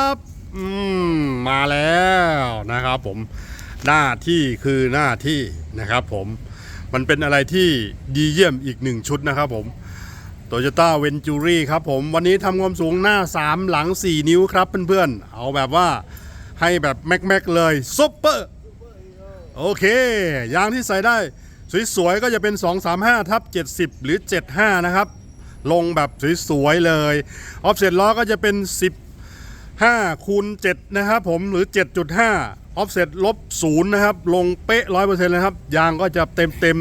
ครับอืมมาแล้วนะครับผมหน้าที่คือหน้าที่นะครับผมมันเป็นอะไรที่ดีเยี่ยมอีกหนึ่งชุดนะครับผม Toyota v e n t u r i ครับผมวันนี้ทำความสูงหน้า 3 หลัง 4 นิ้วครับเพื่อนๆ เอาแบบว่าให้แบบแม็กๆเลยซุปเปอร์โอเคยางที่ใส่ได้ สวยๆ ก็จะเป็น 235ทับ70 หรือ 75 นะครับ ลงแบบสวยๆ เลย ออฟเซ็ตล้อก็จะเป็น 10 5คูณ7นะครับผมหรือ 7.5 offset ลบ0นะครับ ลงเป๊ะ 100%เลยครับ ยางก็จะเต็มเต็ม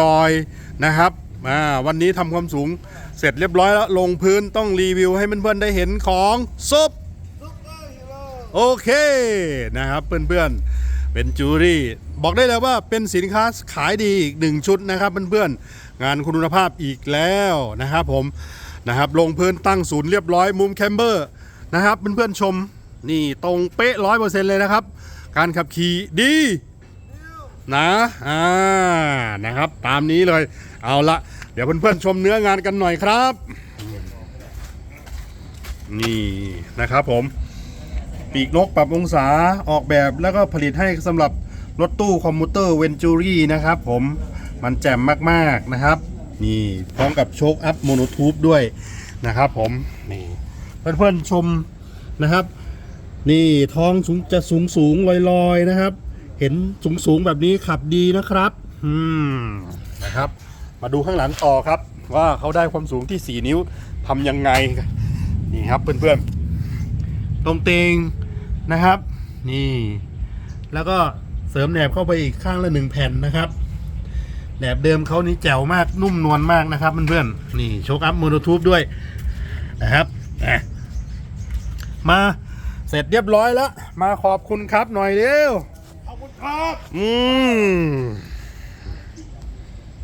ลอยๆนะครับอ่าวันนี้ทำความสูงเสร็จเรียบร้อยแล้ว ลงพื้นต้องรีวิวให้เพื่อนๆได้เห็นของซุปโอเคนะครับเพื่อนๆเป็นจูรี่ บอกได้เลยว่าเป็นสินค้าขายดีอีกหนึ่งชุดนะครับเพื่อนๆงานคุณภาพอีกแล้วนะครับผมนะครับลงพื้นตั้งศูนย์เรียบร้อยมุมแคมเบอร์ นะครับเพื่อนๆชมนี่ตรงเป๊ะร้อยเปอร์เซ็นต์เลยนะครับ การขับขี่ดีนะอ่านะครับ ตามนี้เลยเอาละเดี๋ยวเพื่อนๆชมเนื้องานกันหน่อยครับ นี่นะครับผมปีกนกปรับองศาออกแบบแล้วก็ผลิตให้สำหรับรถตู้คอมมูเตอร์เวนจูรี่นะครับผมมันแจ่มมากๆนะครับ นี่พร้อมกับโชคอัพโมโนทูบด้วยนะครับผมนี่ เพื่อนๆชมนะครับ นี่ท้องสูงจะสูงสูงลอยๆนะครับ เห็นสูงสูงๆแบบนี้ขับดีนะครับ อืมนะครับ มาดูข้างหลังต่อครับ ว่าเขาได้ความสูงที่ 4 นิ้วทำยังไง นี่ครับเพื่อนๆตรงเตงนะครับ นี่ แล้วก็เสริมแหนบเข้าไปอีกข้างละหนึ่งแผ่นนะครับแหนบเดิมเขานี่แจ๋วมากนุ่มนวลมากนะครับเพื่อนๆนี่โชคอัพโมโนทูบด้วยนะครับอะ มาเสร็จเรียบร้อยแล้ว มาขอบคุณครับหน่อยเร็ว ขอบคุณครับ อืม